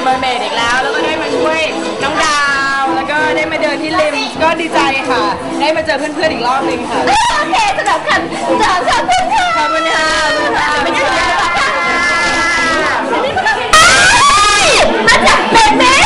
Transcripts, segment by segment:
ภูเก็ตเมอร์เมดอีกแล้ว แล้วก็ได้มาช่วยน้องดาว แล้วก็ได้มาเดินที่ริมก็ดีใจค่ะ ได้มาเจอเพื่อนๆอีกรอบหนึงค่ะ โอเคสำหรับคำสอนขอบคุณค่ะขอบคุณค่ะขอบคุณค่ะ ไม่ใช่ค่ะมาจากเบเบ้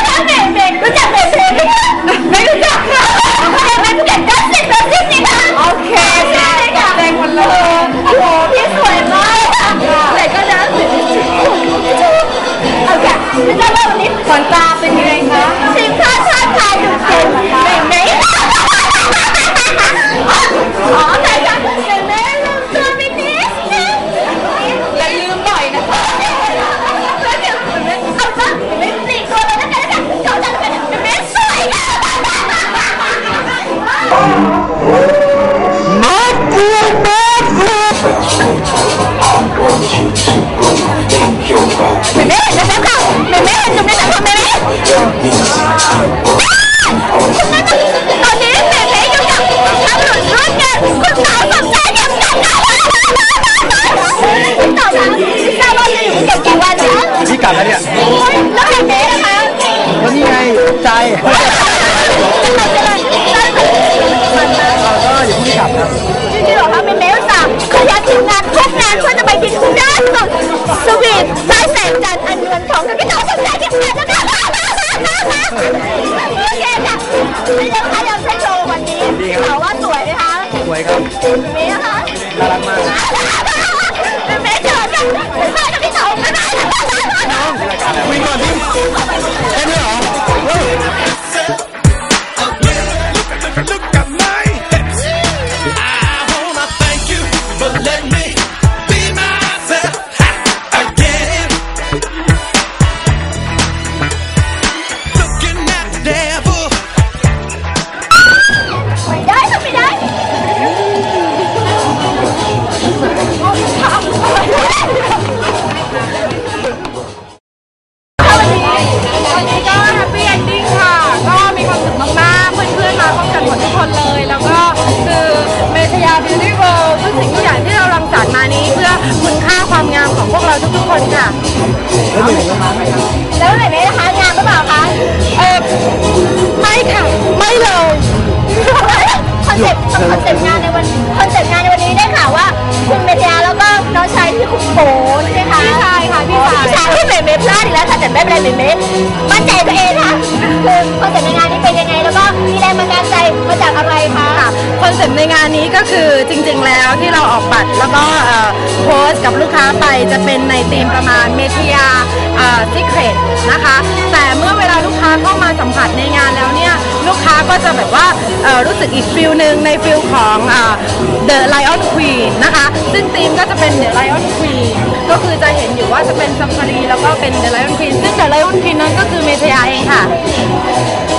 สวยไหมคะสวยครับเมย์นะคะน่ารักมากเมย์เจอกันไม่ได้พี่สาวไม่ได้คุยก่อนดิแค่นี้เหรอ เมทยาบิวตี้เวิลด์ทุกสิ่งทุกอย่างที่เรารังสรรค์มานี้เพื่อคุณค่าความงามของพวกเราทุกๆคนค่ะ แล้วไหนไหมนะคะงานหรือเปล่าคะเออไม่ค่ะไม่เลยคอนเซ็ปต์คอนเซ็ปต์งานในวันคอนเซ็ปต์งานในวันนี้ได้ข่าวว่าคุณเมทยาแล้วก็น้องชายที่คุณโผใช่ไหมคะพี่ชายค่ะพี่ชายพี่ชายที่เมย์เมย์พลาดอีกแล้วค่ะแต่ไม่เป็นไรเมย์เมย์มั่นใจตัวเองค่ะคือคอนเซ็ปต์ในงานนี้เป็นยังไงแล้วก็มีแรงบันดาลใจมาจากอะไรคะค อนเซ็ปต์ในงานนี้ก็คือจริงๆแล้วที่เราออกบัตรแล้วก็โพสกับลูกค้าไปจะเป็นในธีมประมาณเมทยาซิเครตนะคะ แต่เมื่อเวลาลูกค้าเข้ามาสัมผัสในงานแล้วเนี่ย ลูกค้าก็จะแบบว่าเอ่อรู้สึกอีกฟิลหนึ่งในฟิลของเอ่อ The Lion Queen นะคะ ซึ่งธีมก็จะเป็น The Lion Queen ก็คือจะเห็นอยู่ว่าจะเป็นซัมฟารีแล้วก็เป็น The Lion Queen ซึ่ง The Lion Queen นั้นก็คือเมทยาเองค่ะ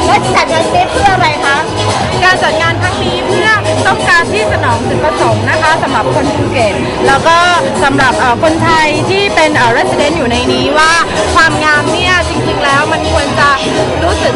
และจัดงานเซฟเพื่ออะไรคะ การจัดงานครั้งนี้เพื่อต้องการที่สนองจุดประสงค์นะคะสำหรับคนภูเก็ตแล้วก็สำหรับเอ่อคนไทยที่เป็นเอ่อ resident อยู่ในนี้ว่าความงามเนี่ยจริงๆแล้วมันควรจะรู้สึก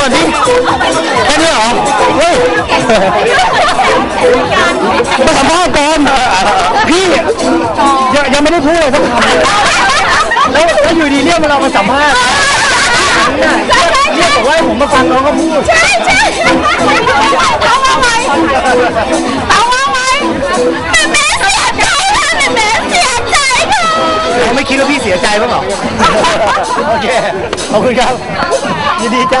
ก่อนดิแค่นี้เหรอเฮ้ยมาสัมภาษณ์ก่อนพี่ยังยังไม่ได้พูดเลยสักคำแล้วแล้วอยู่ดีเรียกมาเรามาสัมภาษณ์เรียกบอกว่าให้ผมมาฟังน้องเขาพูดใช่ใช่เขาว่าไงเขาว่าไงแม่แม่เสียใจค่ะแม่แม่ เขาไม่คิดว่าพี่เสียใจบ้างเหรอ โอเค ขอบคุณครับ ยินดีจ้า